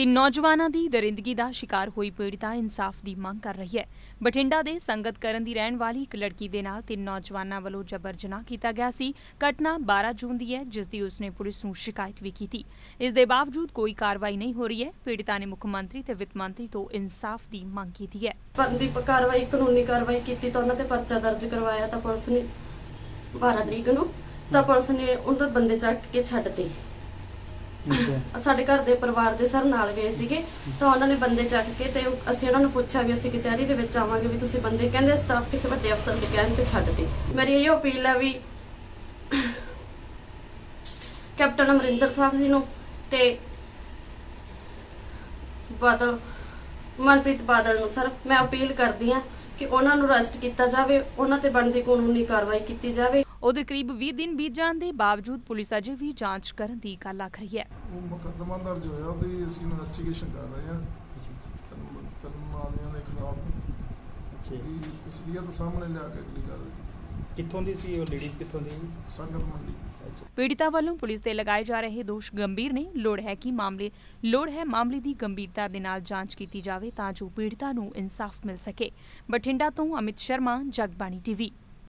ਤਿੰਨ ਨੌਜਵਾਨਾਂ ਦੀ ਦਰਿੰਦਗੀ ਦਾ ਸ਼ਿਕਾਰ ਹੋਈ ਪੀੜਤਾ ਇਨਸਾਫ ਦੀ ਮੰਗ ਕਰ ਰਹੀ ਹੈ। ਬਠਿੰਡਾ ਦੇ ਸੰਗਤ ਕਰਨ ਦੀ ਰਹਿਣ ਵਾਲੀ ਇੱਕ ਲੜਕੀ ਦੇ ਨਾਲ ਤਿੰਨ ਨੌਜਵਾਨਾਂ ਵੱਲੋਂ ਜਬਰ ਜਨਾਹ ਕੀਤਾ ਗਿਆ ਸੀ। ਘਟਨਾ 12 ਜੂਨ ਦੀ ਹੈ, ਜਿਸ ਦੀ ਉਸਨੇ ਪੁਲਿਸ ਨੂੰ ਸ਼ਿਕਾਇਤ ਵੀ ਕੀਤੀ। ਇਸ ਦੇ ਬਾਵਜੂਦ ਕੋਈ ਕਾਰਵਾਈ ਨਹੀਂ ਹੋ ਰਹੀ ਹੈ। ਪੀੜਤਾ ਨੇ ਮੁੱਖ ਮੰਤਰੀ ਤੇ ਵਿੱਤ ਮੰਤਰੀ ਤੋਂ ਇਨਸਾਫ ਦੀ ਮੰਗ ਕੀਤੀ ਹੈ। ਬਣਦੀ ਕਾਰਵਾਈ, ਕਾਨੂੰਨੀ ਕਾਰਵਾਈ ਕੀਤੀ ਤਾਂ ਉਹਨਾਂ ਤੇ ਪਰਚਾ ਦਰਜ ਕਰਵਾਇਆ ਤਾਂ ਪੁਲਿਸ ਨੇ 12 ਤਰੀਕ ਨੂੰ ਤਾਂ ਪੁਲਿਸ ਨੇ ਉਹਨਾਂ ਬੰਦੇ ਚੱਕ ਕੇ ਛੱਡਤੇ ਸਾਡੇ ਘਰ ਦੇ ਪਰਿਵਾਰ ਦੇ ਸਰ ਨਾਲ ਗਏ ਸੀਗੇ, ਤਾਂ ਉਹਨਾਂ ਨੇ ਬੰਦੇ ਚੱਕ ਕੇ ਤੇ ਅਸੀਂ ਉਹਨਾਂ ਨੂੰ ਪੁੱਛਿਆ ਵੀ ਅਸੀਂ ਕਚਹਿਰੀ ਦੇ ਵਿੱਚ ਆਵਾਂਗੇ ਵੀ ਤੁਸੀਂ ਬੰਦੇ ਕਹਿੰਦੇ ਅਸੀਂ ਕਿਸੇ ਵੱਡੇ ਅਫਸਰ ਦੇ ਕਹਿਣ ਤੇ ਛੱਡਤੇ ਮੇਰੀ ਇਹ ਅਪੀਲ ਹੈ ਵੀ ਕੈਪਟਨ ਅਮਰਿੰਦਰ ਸਾਹਿਬ ਜੀ ਨੂੰ ਤੇ ਬਾਦਲ, ਮਨਪ੍ਰੀਤ ਬਾਦਲ ਨੂੰ ਸਰ, ਮੈਂ ਅਪੀਲ ਕਰਦੀ ਹਾਂ ਕਿ ਉਹਨਾਂ ਨੂੰ ਅਰੈਸਟ ਕੀਤਾ ਜਾਵੇ, ਉਹਨਾਂ ਤੇ ਬਣਦੀ ਕਾਨੂੰਨੀ ਕਾਰਵਾਈ ਕੀਤੀ ਜਾਵੇ। ਉਧਰ ਕਰੀਬ 20 ਦਿਨ ਬੀਤ ਜਾਣ ਦੇ ਬਾਵਜੂਦ ਪੁਲਿਸ ਅਜੇ ਵੀ ਜਾਂਚ ਕਰਨ ਦੀ ਗੱਲ ਆਖ ਰਹੀ ਹੈ। ਉਹ ਮੁਕੱਦਮਾ ਦਰਜ ਹੋਇਆ ਉਹਦੀ ਅਸੀਂ ਇਨਵੈਸਟੀਗੇਸ਼ਨ ਕਰ ਰਹੇ ਹਾਂ। ਤਿੰਨ ਆਦਮੀਆਂ ਦੇ ਖਿਲਾਫ ਅਸਲੀਅਤ ਸਾਹਮਣੇ ਲਿਆ ਕੇ ਅਗਲੀ ਕਾਰਵਾਈ ਕੀਤੀ। ਕਿੱਥੋਂ ਦੀ ਸੀ ਉਹ ਲੇਡੀਜ਼ ਕਿੱਥੋਂ ਦੀ? ਸੰਗਤ ਮੰਡੀ। ਪੀੜਿਤਾ ਵੱਲੋਂ ਪੁਲਿਸ ਤੇ ਲਗਾਏ ਜਾ ਰਹੇ ਦੋਸ਼ ਗੰਭੀਰ ਨੇ। ਲੋੜ ਹੈ ਕਿ ਮਾਮਲੇ ਲੋੜ ਹੈ ਮਾਮਲੇ ਦੀ ਗੰਭੀਰਤਾ ਦੇ ਨਾਲ ਜਾਂਚ ਕੀਤੀ ਜਾਵੇ ਤਾਂ ਜੋ ਪੀੜਿਤਾ ਨੂੰ ਇਨਸਾਫ ਮਿਲ ਸਕੇ। ਬਠਿੰਡਾ ਤੋਂ ਅਮਿਤ ਸ਼ਰਮਾ ਜਗਬਾਣੀ ਟੀਵੀ।